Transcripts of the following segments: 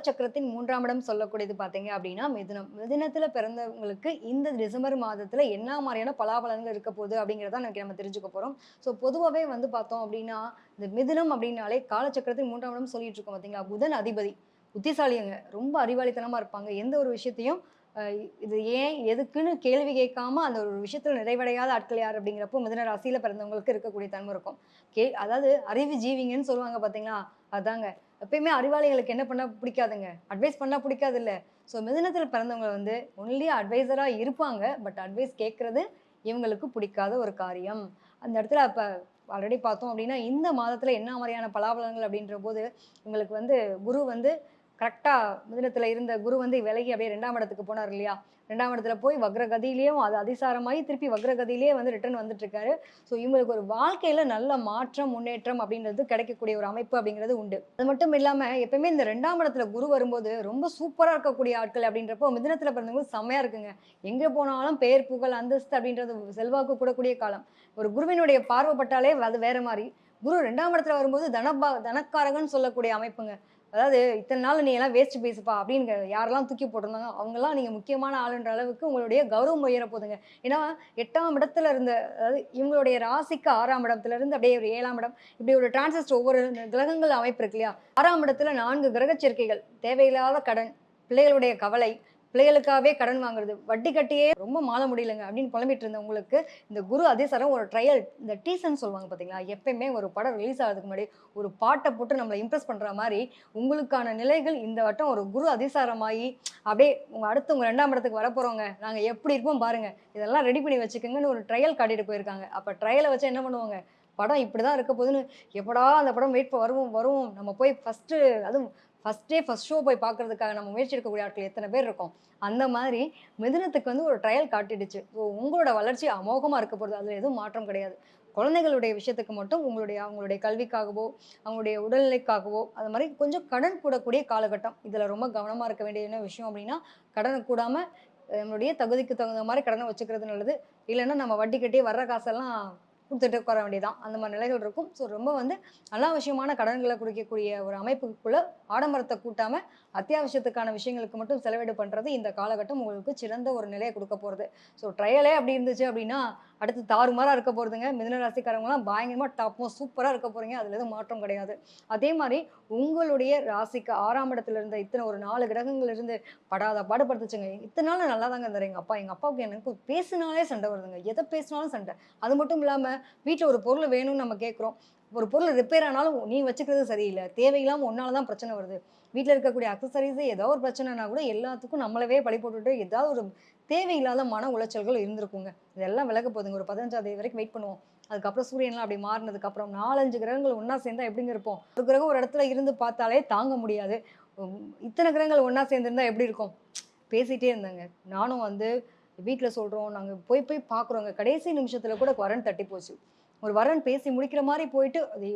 காலச்சக்கரத்தின் மூன்றாம் இடம் சொல்லக்கூடியது பார்த்தீங்க அப்படின்னா மிதுனம். மிதுனத்தில் பிறந்தவங்களுக்கு இந்த டிசம்பர் மாதத்தில் என்ன மாதிரியான பலாபலன்கள் இருக்க போகுது அப்படிங்கிறத நமக்கு நம்ம தெரிஞ்சுக்க போகிறோம் ஸோ பொதுவாகவே வந்து பார்த்தோம் அப்படின்னா இந்த மிதுனம் அப்படின்னாலே காலச்சக்கரத்தின் மூன்றாம் இடம் சொல்லிட்டு இருக்கோம் பார்த்தீங்களா? புதன் அதிபதி. புத்திசாலியங்க ரொம்ப அறிவாளித்தனமாக இருப்பாங்க. எந்த ஒரு விஷயத்தையும் இது ஏன் எதுக்குன்னு கேள்வி கேட்காம அந்த ஒரு விஷயத்துல நிறைவடையாத ஆட்கள் யார் அப்படிங்கிறப்போ மிதன ராசியில பிறந்தவங்களுக்கு இருக்கக்கூடிய தன்மை இருக்கும். கே அதாவது அறிவு ஜீவிங்கன்னு சொல்லுவாங்க பார்த்தீங்களா? அதாங்க. எப்பயுமே அறிவாளிகளுக்கு என்ன பண்ணால் பிடிக்காதுங்க. அட்வைஸ் பண்ணால் பிடிக்காது இல்லை ஸோ மிதுனத்தில் பிறந்தவங்க வந்து ஒன்லி அட்வைசராக இருப்பாங்க. பட் அட்வைஸ் கேட்குறது இவங்களுக்கு பிடிக்காத ஒரு காரியம். அந்த இடத்துல அப்போ ஆல்ரெடி பார்த்தோம் அப்படின்னா இந்த மாதத்தில் என்ன மாதிரியான பலாபலங்கள் அப்படின்ற போது உங்களுக்கு வந்து குரு வந்து கரெக்டாக மிதனத்தில் இருந்த குரு வந்து விலகி அப்படியே ரெண்டாம் இடத்துக்கு போனார் இல்லையா? ரெண்டாம் இடத்துல போய் வக்ரகதியிலையும் அது அதிசாரமாகி திருப்பி வக்ரகதியிலேயே வந்து ரிட்டர்ன் வந்துட்டுருக்காரு ஸோ இவங்களுக்கு ஒரு வாழ்க்கையில் நல்ல மாற்றம் முன்னேற்றம் அப்படின்றது கிடைக்கக்கூடிய ஒரு அமைப்பு அப்படிங்கிறது உண்டு. அது மட்டும் இல்லாமல் எப்பவுமே இந்த ரெண்டாம் இடத்துல குரு வரும்போது ரொம்ப சூப்பராக இருக்கக்கூடிய ஆட்கள் அப்படின்றப்போ மிதனத்தில் பிறந்தவங்களுக்கு செம்மையாக இருக்குங்க. எங்கே போனாலும் பெயர் புகழ் அந்தஸ்து அப்படின்றது செல்வாக்கு கூடக்கூடிய காலம். ஒரு குருவினுடைய பார்வைப்பட்டாலே அது வேறு மாதிரி. குரு ரெண்டாம் இடத்துல வரும்போது தனபா தனக்காரகன்னு சொல்லக்கூடிய அமைப்புங்க. அதாவது இத்தனை நாள் நீ எல்லாம் வேஸ்ட் பேசுப்பா அப்படின்னு யாரெல்லாம் தூக்கி போட்டிருந்தாங்க அவங்கெல்லாம் நீங்கள் முக்கியமான ஆளுன்ற அளவுக்கு உங்களுடைய கௌரவம் உயர போதுங்க. ஏன்னா எட்டாம் இடத்துல இருந்த அதாவது இவங்களுடைய ராசிக்கு ஆறாம் இடத்துல இருந்து அப்படியே ஒரு ஏழாம் இடம் இப்படி ஒரு டிரான்சிஸ்ட் ஒவ்வொரு கிரகங்கள் அமைப்பு இருக்கு இல்லையா? ஆறாம் இடத்துல நான்கு கிரக சேர்க்கைகள் தேவையில்லாத கடன் பிள்ளைகளுடைய கவலை பிள்ளைகளுக்காகவே கடன் வாங்குறது. வட்டி கட்டியே ரொம்ப மாத முடியலங்க அப்படின்னு புலம்பிட்டு இருந்தவங்களுக்கு இந்த குரு அதிசாரம் ஒரு ட்ரையல் இந்த டீசன் சொல்லுவாங்க பார்த்தீங்களா எப்பயுமே ஒரு படம் ரிலீஸ் ஆகிறதுக்கு முன்னாடி ஒரு பாட்டை போட்டு நம்மளை இம்ப்ரெஸ் பண்ணுற மாதிரி உங்களுக்கான நிலைகள் இந்த வட்டம் ஒரு குரு அதிசாரமாகி அப்படியே உங்கள் அடுத்து உங்கள் ரெண்டாம் இடத்துக்கு வரப்போகிறவங்க நாங்கள் எப்படி இருப்போம் பாருங்கள் இதெல்லாம் ரெடி பண்ணி வச்சுக்கோங்கன்னு ஒரு ட்ரையல் காட்டிட்டு போயிருக்காங்க. அப்போ ட்ரையலை வச்சு என்ன பண்ணுவாங்க? படம் இப்படி தான் இருக்க போதுன்னு எப்படா அந்த படம் வெயிட் வருவோம் வருவோம். நம்ம போய் ஃபஸ்ட்டு அதுவும் ஃபஸ்ட் டே ஃபஸ்ட் ஷோ போய் பார்க்கறதுக்காக நம்ம முயற்சி எடுக்கக்கூடிய ஆட்கள் எத்தனை பேர் இருக்கோம்? அந்த மாதிரி மிதுனத்துக்கு வந்து ஒரு ட்ரையல் காட்டிடுச்சு. ஸோ உங்களோட வளர்ச்சி அமோகமாக இருக்க போகிறது அதில் எதுவும் மாற்றம் கிடையாது. குழந்தைகளுடைய விஷயத்துக்கு மட்டும் உங்களுடைய அவங்களுடைய கல்விக்காகவோ அவங்களுடைய உடல்நிலைக்காகவோ அது மாதிரி கொஞ்சம் கடன் கூடக்கூடிய காலகட்டம். இதில் ரொம்ப கவனமாக இருக்க வேண்டிய என்ன விஷயம் அப்படின்னா கடனை கூடாமல் நம்மளுடைய தகுதிக்கு தகுந்த மாதிரி கடனை வச்சுக்கிறது நல்லது. இல்லைன்னா நம்ம வட்டி கட்டி வர்ற காசெல்லாம் கொடுத்துட்டு உட்கார வேண்டியதான் அந்த மாதிரி நிலைகள் இருக்கும். ஸோ ரொம்ப வந்து அனாவசியமான கடன்களை குடிக்கக்கூடிய ஒரு அமைப்புக்குள்ள ஆடம்பரத்தை கூட்டாம அத்தியாவசியத்துக்கான விஷயங்களுக்கு மட்டும் செலவீடு பண்றது இந்த காலகட்டம் உங்களுக்கு சிறந்த ஒரு நிலையை கொடுக்க போறது. ஸோ ட்ரையலே அப்படி இருந்துச்சு அப்படின்னா அடுத்து தாறுமாறாக இருக்க போகிறதுங்க மிதன ராசிக்காரங்களாம் பயங்கரமாக டாப்பும் சூப்பராக இருக்க போகிறீங்க அதில் எதுவும் மாற்றம் கிடையாது. அதே மாதிரி உங்களுடைய ராசிக்கு ஆறாம் இடத்துல இருந்த இத்தனை ஒரு நாலு கிரகங்கள் இருந்து படாத பாடுபடுத்துச்சுங்க இத்தனை நாள் நல்லா தாங்க இருந்தாரு எங்கள் அப்பா. எங்கள் அப்பாவுக்கு எனக்கு பேசினாலே சண்டை வருதுங்க. எதை பேசினாலும் சண்டை. அது மட்டும் இல்லாமல் வீட்டில் ஒரு பொருள் வேணும்னு நம்ம கேட்குறோம். ஒரு பொருள் ரிப்பேர் ஆனாலும் நீ வச்சுக்கிறது சரியில்லை. தேவையில்லாமல் ஒன்றால் தான் பிரச்சனை வருது. வீட்டில் இருக்கக்கூடிய அக்சசரிஸே ஏதோ ஒரு பிரச்சனைனா கூட எல்லாத்துக்கும் நம்மளவே பழி போட்டுட்டு ஏதாவது ஒரு தேவையில்லாத மன உளைச்சல்கள் இருந்திருக்குங்க. இதெல்லாம் விலக போதுங்க ஒரு பதினஞ்சாம் தேதி வரைக்கும் வெயிட் பண்ணுவோம். அதுக்கப்புறம் சூரியன்லாம் அப்படி மாறினதுக்கு அப்புறம் நாலஞ்சு கிரகங்கள் ஒன்றா சேர்ந்தா எப்படிங்க இருப்போம்? ஒரு கிரகம் ஒரு இடத்துல இருந்து பார்த்தாலே தாங்க முடியாது. இத்தனை கிரகங்கள் ஒன்றா சேர்ந்துருந்தா எப்படி இருக்கும்? பேசிகிட்டே இருந்தாங்க. நானும் வந்து வீட்டில் சொல்கிறோம் நாங்கள் போய் போய் பார்க்குறோங்க கடைசி நிமிஷத்தில் கூட வரன் தட்டி போச்சு. ஒரு வரன் பேசி முடிக்கிற மாதிரி போயிட்டு அது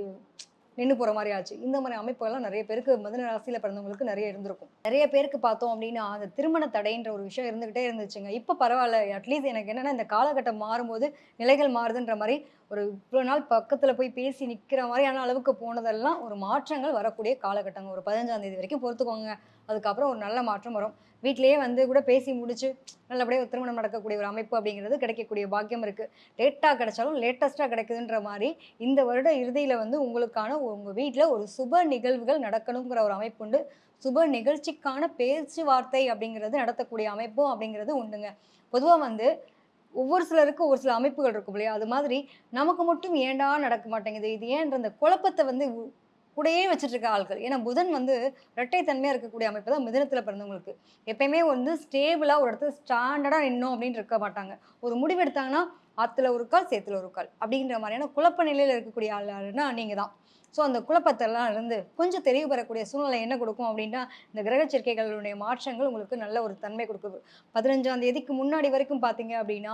நின்று போகிற மாதிரி ஆச்சு. இந்த மாதிரி அமைப்புகள்லாம் நிறைய பேருக்கு மதுன ராசியில் பிறந்தவங்களுக்கு நிறைய இருந்திருக்கும். நிறைய பேருக்கு பார்த்தோம் அப்படின்னா அந்த திருமண தடைன்ற ஒரு விஷயம் இருந்துகிட்டே இருந்துச்சுங்க. இப்போ பரவாயில்ல. அட்லீஸ்ட் எனக்கு என்னென்னா இந்த காலகட்டம் மாறும்போது நிலைகள் மாறுதுன்ற மாதிரி ஒரு இவ்வளோ நாள் பக்கத்தில் போய் பேசி நிற்கிற மாதிரியான அளவுக்கு போனதெல்லாம் ஒரு மாற்றங்கள் வரக்கூடிய காலகட்டங்கள் ஒரு பதினஞ்சாம் தேதி வரைக்கும் பொறுத்துக்கோங்க. அதுக்கப்புறம் ஒரு நல்ல மாற்றம் வரும். வீட்டிலேயே வந்து கூட பேசி முடிச்சு நல்லபடியாக ஒரு திருமணம் நடக்கக்கூடிய ஒரு அமைப்பு அப்படிங்கிறது கிடைக்கக்கூடிய பாக்கியம் இருக்குது லேட்டாக கிடைச்சாலும் லேட்டஸ்ட்டாக கிடைக்குதுன்ற மாதிரி இந்த வருட இறுதியில் வந்து உங்களுக்கான உங்கள் வீட்டில் ஒரு சுப நிகழ்வுகள் நடக்கணுங்கிற ஒரு அமைப்பு உண்டு. சுப நிகழ்ச்சிக்கான பேச்சுவார்த்தை அப்படிங்கிறது நடத்தக்கூடிய அமைப்பும் அப்படிங்கிறது உண்டுங்க. பொதுவாக வந்து ஒவ்வொரு சிலருக்கு ஒரு சில அமைப்புகள் இருக்கும் இல்லையா? அது மாதிரி நமக்கு மட்டும் ஏண்டா நடக்க மாட்டேங்குது? இது ஏன்ற அந்த குழப்பத்தை வந்து உ- கூடயே வச்சுட்டு இருக்க ஆட்கள் ஏன்னா புதன் வந்து இரட்டைத்தன்மையாக இருக்கக்கூடிய அமைப்பு தான் மிதனத்தில் பிறந்தவங்களுக்கு. எப்பயுமே வந்து ஸ்டேபிளாக ஒரு இடத்துல ஸ்டாண்டர்டாக நின்னோம் அப்படின்னு இருக்க மாட்டாங்க. ஒரு முடிவு எடுத்தாங்கன்னா ஆற்றுல ஒரு கால் சேத்துல ஒரு கால் அப்படிங்கிற மாதிரியான குழப்ப நிலையில் இருக்கக்கூடிய ஆளுன்னா நீங்கள் தான். ஸோ அந்த குழப்பத்தெல்லாம் இருந்து கொஞ்சம் தெளிவு பெறக்கூடிய சூழ்நிலை என்ன கொடுக்கும் அப்படின்னா இந்த கிரக சேர்க்கைகளுடைய மாற்றங்கள் உங்களுக்கு நல்ல ஒரு தன்மை கொடுக்குது. பதினஞ்சாம் தேதிக்கு முன்னாடி வரைக்கும் பார்த்தீங்க அப்படின்னா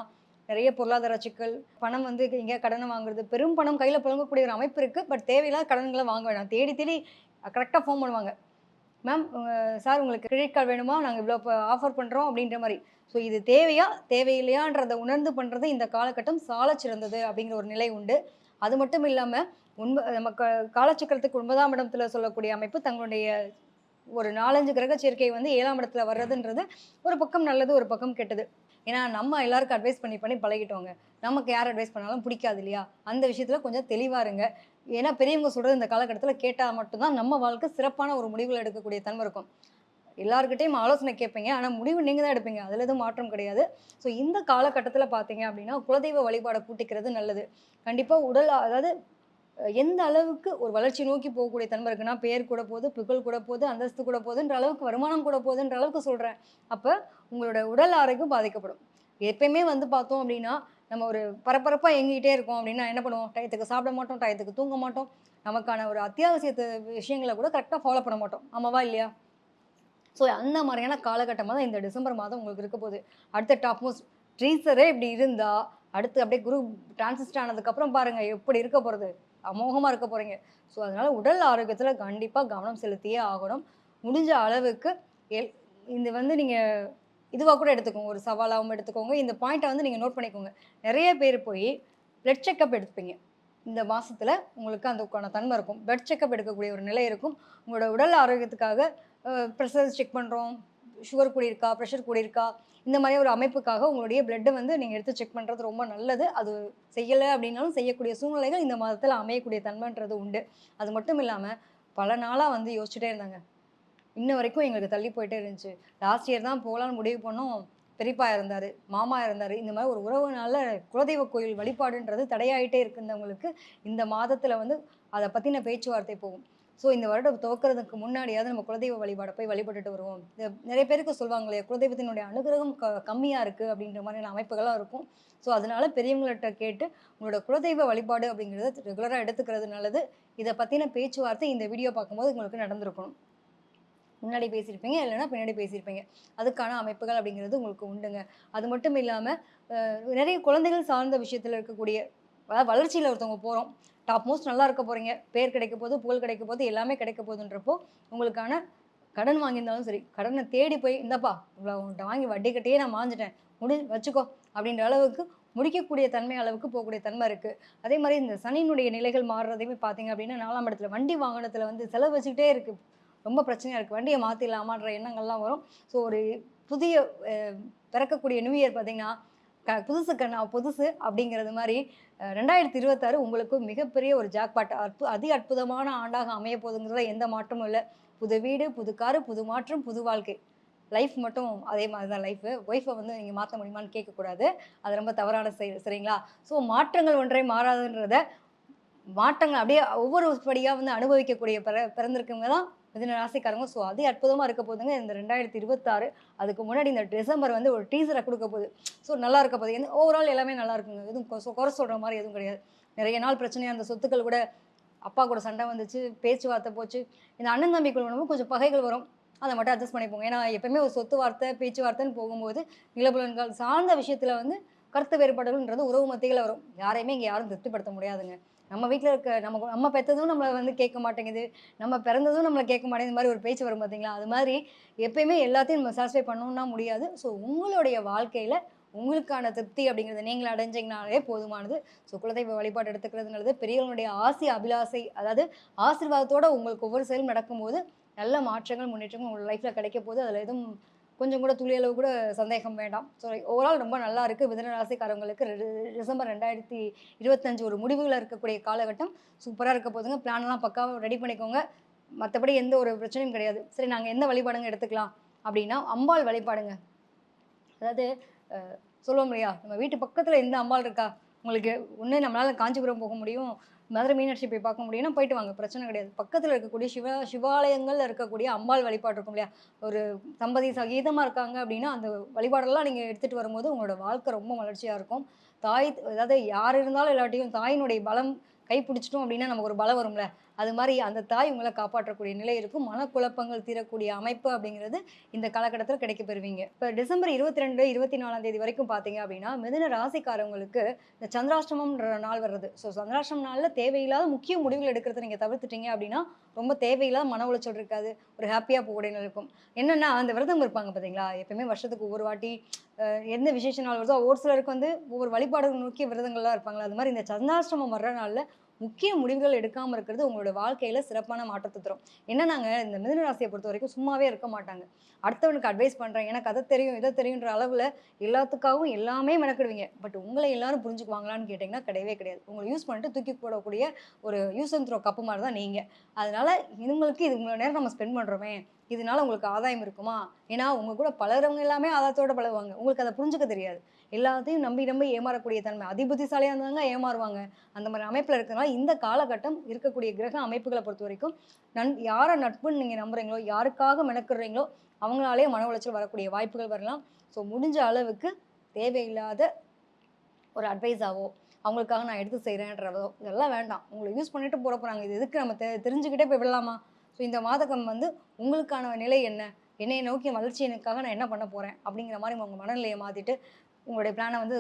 நிறைய பொருளாதார சிக்கல் பணம் வந்து எங்கேயா கடனை வாங்குறது பெரும் பணம் கையில் புழங்கக்கூடிய ஒரு அமைப்பு இருக்குது பட் தேவையில்லாத கடன்களை வாங்க வேணாம். தேடி தேடி கரெக்டாக ஃபோன் பண்ணுவாங்க. மேம் சார் உங்களுக்கு கிரெடிட் கார்டு வேணுமா? நாங்கள் இவ்வளோ ஆஃபர் பண்ணுறோம் அப்படின்ற மாதிரி. ஸோ இது தேவையா? தேவையில்லையான்றதை உணர்ந்து பண்ணுறது இந்த காலகட்டம் சாலச் சிறந்தது அப்படிங்கிற ஒரு நிலை உண்டு. அது மட்டும் இல்லாமல் உண்மை நம்ம க- காலச்சக்கரத்துக்கு ஒன்பதாம் இடத்துல சொல்லக்கூடிய அமைப்பு தங்களுடைய ஒரு நாலஞ்சு கிரக சேர்க்கை வந்து ஏழாம் இடத்துல வர்றதுன்றது ஒரு பக்கம் நல்லது ஒரு பக்கம் கெட்டது. ஏன்னா நம்ம எல்லாருக்கும் அட்வைஸ் பண்ணி பண்ணி பழகிட்டோங்க. நமக்கு யார் அட்வைஸ் பண்ணாலும் பிடிக்காது இல்லையா? அந்த விஷயத்தில் கொஞ்சம் தெளிவாக இருங்க. ஏன்னா பெரியவங்க சொல்கிறது இந்த காலகட்டத்தில் கேட்டால் மட்டும்தான் நம்ம வாழ்க்கை சிறப்பான ஒரு முடிவுகள் எடுக்கக்கூடிய தன்மை இருக்கும். எல்லாருக்கிட்டையும் ஆலோசனை கேட்பீங்க. ஆனால் முடிவு நீங்கள் தான் எடுப்பீங்க. அதில் எதுவும் மாற்றம் கிடையாது. ஸோ இந்த காலகட்டத்தில் பார்த்தீங்க அப்படின்னா குலதெய்வ வழிபாடை கூட்டிக்கிறது நல்லது. கண்டிப்பாக உடல் அதாவது எந்த அளவுக்கு ஒரு வளர்ச்சி நோக்கி போகக்கூடிய தன்மை இருக்குன்னா பேர் கூட போகுது புகழ் கூட போகுது அந்தஸ்து கூட போகுதுன்ற அளவுக்கு வருமானம் கூட போகுதுன்ற அளவுக்கு சொல்கிறேன் அப்போ உங்களோட உடல் ஆரோக்கியம் பாதிக்கப்படும். எப்பயுமே வந்து பார்த்தோம் அப்படின்னா நம்ம ஒரு பரபரப்பாக எங்கிட்டே இருக்கோம் அப்படின்னா என்ன பண்ணுவோம்? டயத்துக்கு சாப்பிட மாட்டோம் டயத்துக்கு தூங்க மாட்டோம். நமக்கான ஒரு அத்தியாவசிய விஷயங்களை கூட கரெக்டாக ஃபாலோ பண்ண மாட்டோம். ஆமாவா இல்லையா? ஸோ அந்த மாதிரியான காலகட்டமாக தான் இந்த டிசம்பர் மாதம் உங்களுக்கு இருக்க போகுது. அடுத்த டாப் மோஸ்ட் ட்ரீசரே இப்படி இருந்தால் அடுத்து அப்படியே குரு டிரான்சிஸ்ட் ஆனதுக்கப்புறம் பாருங்கள் எப்படி இருக்க போகிறது அமோகமாக இருக்க போகிறீங்க ஸோ அதனால் உடல் ஆரோக்கியத்தில் கண்டிப்பாக கவனம் செலுத்தியே ஆகணும். முடிஞ்ச அளவுக்கு எல் இந்த வந்து நீங்கள் இதுவாக கூட எடுத்துக்கோங்க. ஒரு சவாலாகவும் எடுத்துக்கோங்க. இந்த பாயிண்ட்டை வந்து நீங்கள் நோட் பண்ணிக்கோங்க. நிறைய பேர் போய் பிளட் செக்கப் எடுத்துப்பீங்க. இந்த மாதத்தில் உங்களுக்கு அதுக்கான தன்மை இருக்கும். பிளட் செக்கப் எடுக்கக்கூடிய ஒரு நிலை இருக்கும். உங்களோட உடல் ஆரோக்கியத்துக்காக ப்ரெஷர் செக் பண்ணுறோம் சுகர் கூடியிருக்கா ப்ரெஷர் கூடியிருக்கா இந்த மாதிரி ஒரு அமைப்புக்காக உங்களுடைய பிளட்டை வந்து நீங்கள் எடுத்து செக் பண்ணுறது ரொம்ப நல்லது. அது செய்யலை அப்படின்னாலும் செய்யக்கூடிய சூழ்நிலைகள் இந்த மாதத்தில் அமையக்கூடிய தன்மைன்றது உண்டு. அது மட்டும் இல்லாமல் பல நாளாக வந்து யோசிச்சுட்டே இருந்தாங்க. இன்ன வரைக்கும் எங்களுக்கு தள்ளி போயிட்டே இருந்துச்சு. லாஸ்ட் இயர் தான் போகலான்னு முடிவு பண்ணோம். பெரியப்பா இருந்தார் மாமா இருந்தார் இந்த மாதிரி ஒரு உறவுனால குலதெய்வ கோயில் வழிபாடுன்றது தடையாயிட்டே இருக்குந்தவங்களுக்கு இந்த மாதத்தில் வந்து அதை பற்றின பேச்சுவார்த்தை போகும். ஸோ இந்த வருடம் துவக்கிறதுக்கு முன்னாடியாவது நம்ம குலதெய்வ வழிபாடை போய் வழிபட்டுட்டு வருவோம். நிறைய பேருக்கு சொல்லுவாங்களே குலதெய்வத்தினுடைய அனுகிரகம் க கம்மியாக இருக்குது அப்படின்ற மாதிரியான அமைப்புகளாக இருக்கும். ஸோ அதனால பெரியவங்கள்ட்ட கேட்டு உங்களோட குலதெய்வ வழிபாடு அப்படிங்கிறத ரெகுலராக எடுத்துக்கிறது நல்லது. இதை பற்றின பேச்சுவார்த்தை இந்த வீடியோ பார்க்கும்போது உங்களுக்கு நடந்திருக்கணும். முன்னாடி பேசியிருப்பீங்க இல்லைன்னா பின்னாடி பேசியிருப்பீங்க. அதுக்கான அமைப்புகள் அப்படிங்கிறது உங்களுக்கு உண்டுங்க. அது மட்டும் இல்லாமல் நிறைய குழந்தைகள் சார்ந்த விஷயத்தில் இருக்கக்கூடிய அதாவது வளர்ச்சியில் ஒருத்தவங்க போகிறோம் டாப் மோஸ்ட் நல்லா இருக்க போகிறீங்க பேர் கிடைக்க போது புகழ் கிடைக்க போது எல்லாமே கிடைக்க போதுன்றப்போ உங்களுக்கான கடன் வாங்கியிருந்தாலும் சரி கடனை தேடி போய் இந்தப்பா இவ்வளோ உங்கள்கிட்ட வாங்கி வட்டி கட்டியே நான் மாஞ்சிட்டேன். முடி வச்சுக்கோ அப்படின்ற அளவுக்கு முடிக்கக்கூடிய தன்மை அளவுக்கு போகக்கூடிய தன்மை இருக்குது அதே மாதிரி இந்த சனியினுடைய நிலைகள் மாறுறதையுமே பார்த்தீங்க அப்படின்னா நாலாம் இடத்துல வண்டி வாகனத்தில் வந்து செலவு வச்சுக்கிட்டே இருக்குது ரொம்ப பிரச்சனையாக இருக்குது வண்டியை மாற்றிடலாமான்ற எண்ணங்கள்லாம் வரும். ஸோ ஒரு புதிய பிறக்கக்கூடிய நியூ இயர் பார்த்தீங்கன்னா க புதுசு கண்ணா புதுசு அப்படிங்கிறது மாதிரி ரெண்டாயிரத்தி இருபத்தாறு உங்களுக்கு மிகப்பெரிய ஒரு ஜாக்பாட் அற்பு அதி அற்புதமான ஆண்டாக அமைய போகுதுங்கிறதுல எந்த மாற்றமும் இல்லை. புது வீடு புது காரு புது மாற்றம் புது வாழ்க்கை. லைஃப் மட்டும் அதே மாதிரி தான் லைஃப் ஒய்ஃபை வந்து நீங்கள் மாற்ற முடியுமான்னு கேட்கக்கூடாது. அது ரொம்ப தவறான செயல் சரிங்களா? ஸோ மாற்றங்கள் ஒன்றே மாறாதுன்றத மாற்றங்கள் அப்படியே ஒவ்வொரு படியாக வந்து அனுபவிக்கக்கூடிய பிற பிறந்திருக்கவங்க தான் மிதுன ராசிக்காரங்க ஸோ அதே அற்புதமாக இருக்க போதுங்க. இந்த ரெண்டாயிரத்தி இருபத்தாறு அதுக்கு முன்னாடி இந்த டிசம்பர் வந்து ஒரு டீசரை கொடுக்க போகுது. ஸோ நல்லா இருக்க போகுது. ஓவரால் எல்லாமே நல்லா இருக்குங்க. எதுவும் குறை சொல்கிற மாதிரி எதுவும் கிடையாது. நிறைய நாள் பிரச்சனையாக அந்த சொத்துக்கள் கூட அப்பா கூட சண்டை வந்துச்சு பேச்சுவார்த்தை போச்சு. இந்த அண்ணன் தம்பிக்குள்ள கொஞ்சம் பகைகள் வரும். அதை மட்டும் அட்ஜஸ்ட் பண்ணிப்போங்க. ஏன்னா எப்பவுமே ஒரு சொத்து வார்த்தை பேச்சுவார்த்தைன்னு போகும்போது நிலபுலன்கள் சார்ந்த விஷயத்தில் வந்து கருத்து வேறுபாடுகள்ன்றது உறவு மத்தியில் வரும். யாரையுமே இங்கே யாரும் திருப்திப்படுத்த முடியாதுங்க. நம்ம வீட்டில் இருக்க நம்ம நம்ம பெற்றதும் நம்மளை வந்து கேட்க மாட்டேங்குது. நம்ம பிறந்ததும் நம்மளை கேட்க மாட்டேங்குது. இந்த மாதிரி ஒரு பேச்சு வரும் பார்த்தீங்களா அது மாதிரி எப்பயுமே எல்லாத்தையும் நம்ம சாட்டிஸ்ஃபை பண்ணணும்னா முடியாது. ஸோ உங்களுடைய வாழ்க்கையில் உங்களுக்கான திருப்தி அப்படிங்கிறத நீங்கள் அடைஞ்சிங்கனாலே போதுமானது. ஸோ குலதெய்வ வழிபாடு எடுத்துக்கிறதுங்கிறது பெரியவங்களுடைய ஆசை அபிலாசை அதாவது ஆசீர்வாதத்தோடு உங்களுக்கு ஒவ்வொரு செயலும் நடக்கும்போது நல்ல மாற்றங்கள் முன்னேற்றங்கள் உங்கள் லைஃப்பில் கிடைக்க போது அதில் எதுவும் கொஞ்சம் கூட துளி அளவு கூட சந்தேகம் வேண்டாம். ஸோ ஓவரால் ரொம்ப நல்லா இருக்குது மிதன ராசிக்காரவங்களுக்கு டிசம்பர் ரெண்டாயிரத்தி இருபத்தஞ்சு ஒரு முடிவுகள் இருக்கக்கூடிய காலகட்டம் சூப்பராக இருக்க போதுங்க. பிளான்லாம் பக்காவாக ரெடி பண்ணிக்கோங்க. மற்றபடி எந்த ஒரு பிரச்சனையும் கிடையாது. சரி நாங்கள் எந்த வழிபாடுங்க எடுத்துக்கலாம்? அப்படின்னா அம்பாள் வழிபாடுங்க. அதாவது சொல்லுவோம் இல்லையா? நம்ம வீட்டு பக்கத்தில் எந்த அம்பாள் இருக்கா? உங்களுக்கு ஒன்று நம்மளால் காஞ்சிபுரம் போக முடியும். மதுரை மீனாட்சி போய் பார்க்க முடியும்னா போயிட்டு வாங்க பிரச்சனை கிடையாது. பக்கத்தில் இருக்கக்கூடிய சிவ சிவாலயங்கள்ல இருக்கக்கூடிய அம்பாள் வழிபாடு இருக்கும் இல்லையா? ஒரு தம்பதி சகீதமாக இருக்காங்க அப்படின்னா அந்த வழிபாடெல்லாம் நீங்கள் எடுத்துகிட்டு வரும்போது உங்களோட வாழ்க்கை ரொம்ப வளர்ச்சியாக இருக்கும். தாய் அதாவது யார் இருந்தாலும் இல்லாட்டியும் தாயினுடைய பலம் கை பிடிச்சிட்டோம் அப்படின்னா நமக்கு ஒரு பலம் வரும்ல. அது மாதிரி அந்த தாய் உங்களை காப்பாற்றக்கூடிய நிலை இருக்கும். மனக்குழப்பங்கள் தீரக்கூடிய அமைப்பு அப்படிங்கிறது இந்த காலகட்டத்தில் கிடைக்க பெறுவீங்க இப்போ டிசம்பர் இருபத்தி ரெண்டு இருபத்தி நாலாம் தேதி வரைக்கும் பார்த்தீங்க அப்படின்னா மிதுன ராசிக்காரவங்களுக்கு இந்த சந்திராஷ்டமம்ன்ற நாள் வர்றது. ஸோ சந்திராஷ்டம் நாளில் தேவையில்லாத முக்கிய முடிவுகள் எடுக்கிறத நீங்கள் தவிர்த்துட்டீங்க அப்படின்னா ரொம்ப தேவையில்லாத மன உளைச்சல் இருக்காது. ஒரு ஹாப்பியாக போகக்கூடிய இருக்கும். என்னென்னா அந்த விரதம் இருப்பாங்க பார்த்தீங்களா எப்பயுமே வருஷத்துக்கு ஒவ்வொரு வாட்டி எந்த விசேஷ நாள் வருதோ ஒரு சிலருக்கு வந்து ஒவ்வொரு வழிபாடுகள் நோக்கிய விரதங்கள்லாம் இருப்பாங்களா அது மாதிரி இந்த சந்திராஷ்டமம் வர்ற நாளில் முக்கிய முடிவுகள் எடுக்காமல் இருக்கிறது உங்களோட வாழ்க்கையில் சிறப்பான மாற்றத்தை தரும். என்னன்னாங்க இந்த மிதுன ராசியை பொறுத்த வரைக்கும் சும்மாவே இருக்க மாட்டாங்க. அடுத்தவனுக்கு அட்வைஸ் பண்ணுறேன் எனக்கு அதை தெரியும் இதை தெரியுன்ற அளவில் எல்லாத்துக்காகவும் எல்லாமே மெனக்கிடுவீங்க. பட் உங்களை எல்லாரும் புரிஞ்சுக்குவாங்களான்னு கேட்டிங்கன்னா கிடையவே கிடையாது. உங்களை யூஸ் பண்ணிட்டு தூக்கி போடக்கூடிய ஒரு யூஸ் அண்ட் த்ரோ கப்பு மாதிரி தான் நீங்கள் அதனால இவங்களுக்கு இது இவ்வளோ நேரம் நம்ம ஸ்பெண்ட் பண்ணுறோமே இதனால உங்களுக்கு ஆதாயம் இருக்குமா? ஏன்னா உங்க கூட பழகிறவங்க எல்லாமே ஆதாயத்தோட பழகுவாங்க. உங்களுக்கு அதை புரிஞ்சுக்க தெரியாது. எல்லாத்தையும் நம்பி நம்பி ஏமாறக்கூடிய தன்மை. அதிபுத்திசாலியாக இருந்தாங்க ஏமாறுவாங்க. அந்த மாதிரி அமைப்பில் இருக்கிறனால இந்த காலகட்டம் இருக்கக்கூடிய கிரக அமைப்புகளை பொறுத்த வரைக்கும் நன் யாரை நட்புன்னு நீங்கள் நம்புறீங்களோ யாருக்காக மெனக்குறீங்களோ அவங்களாலே மன உளைச்சல் வரக்கூடிய வாய்ப்புகள் வரலாம். ஸோ முடிஞ்ச அளவுக்கு தேவையில்லாத ஒரு அட்வைஸாவோ அவங்களுக்காக நான் எடுத்து செய்கிறேன்றதோ இதெல்லாம் வேண்டாம். உங்களை யூஸ் பண்ணிட்டு போகிற போகிறாங்க இது எதுக்கு நம்ம தெ தெரிஞ்சுக்கிட்டே போய் விடலாமா? ஸோ இந்த மாதகம் வந்து உங்களுக்கான நிலை என்ன? என்னைய நோக்கி வளர்ச்சியினுக்காக நான் என்ன பண்ண போகிறேன் அப்படிங்கிற மாதிரி உங்கள் மனநிலையை மாற்றிட்டு உங்களுடைய பிளானை வந்து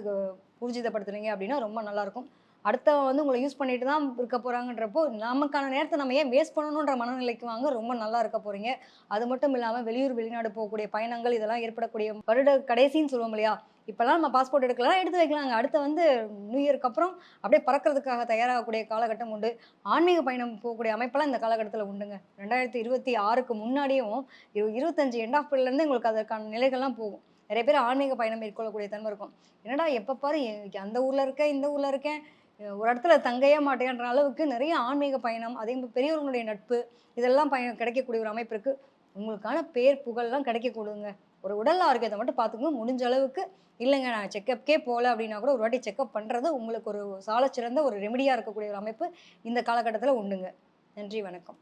ஊர்ஜிதப்படுத்துனீங்க அப்படின்னா ரொம்ப நல்லாயிருக்கும் அடுத்தவன் வந்து உங்களை யூஸ் பண்ணிட்டு தான் இருக்க போகிறாங்கன்றப்போ நமக்கான நேரத்தை நம்ம ஏன் வேஸ்ட் பண்ணணுன்ற மனநிலைக்கு வாங்க ரொம்ப நல்லா இருக்க போகிறீங்க அது மட்டும் இல்லாமல் வெளியூர் வெளிநாடு போகக்கூடிய பயணங்கள் இதெல்லாம் ஏற்படக்கூடிய வருட கடைசின்னு சொல்லுவோம் இல்லையா? இப்போல்லாம் நம்ம பாஸ்போர்ட் எடுக்கலாம் எடுத்து வைக்கலாங்க. அடுத்து வந்து நியூ இயருக்கு அப்புறம் அப்படியே பறக்கிறதுக்காக தயாராகக்கூடிய காலகட்டம் உண்டு. ஆன்மீக பயணம் போகக்கூடிய அமைப்பெல்லாம் இந்த காலகட்டத்தில் உண்டுங்க. ரெண்டாயிரத்தி இருபத்தி ஆறுக்கு முன்னாடியும் இரு- இருபத்தஞ்சு எண்ட் ஆஃப் பிள்ளைலேருந்து உங்களுக்கு அதற்கான நிலைகள்லாம் போகும். நிறைய பேர் ஆன்மீக பயணம் மேற்கொள்ளக்கூடிய தன்மை இருக்கும். என்னடா எப்போ பாரு அந்த ஊரில் இருக்கேன் இந்த ஊரில் இருக்கேன் ஒரு இடத்துல தங்கையே மாட்டேன்ற அளவுக்கு நிறைய ஆன்மீக பயணம் அதே மாதிரி பெரியவர்களுடைய நட்பு இதெல்லாம் பயணம் கிடைக்கக்கூடிய ஒரு அமைப்பு இருக்குது உங்களுக்கான பேர் புகழ்லாம் கிடைக்கக்கூடுங்க ஒரு உடல் ஆரோக்கியத்தை மட்டும் பார்த்துக்கோங்க. முடிஞ்ச அளவுக்கு இல்லைங்க நான் செக்கப்கே போகல அப்படின்னா கூட ஒரு வாட்டி செக்கப் பண்ணுறது உங்களுக்கு ஒரு சால சிறந்த ஒரு ரெமடியாக இருக்கக்கூடிய ஒரு அமைப்பு இந்த காலகட்டத்தில் உண்டுங்க. நன்றி வணக்கம்.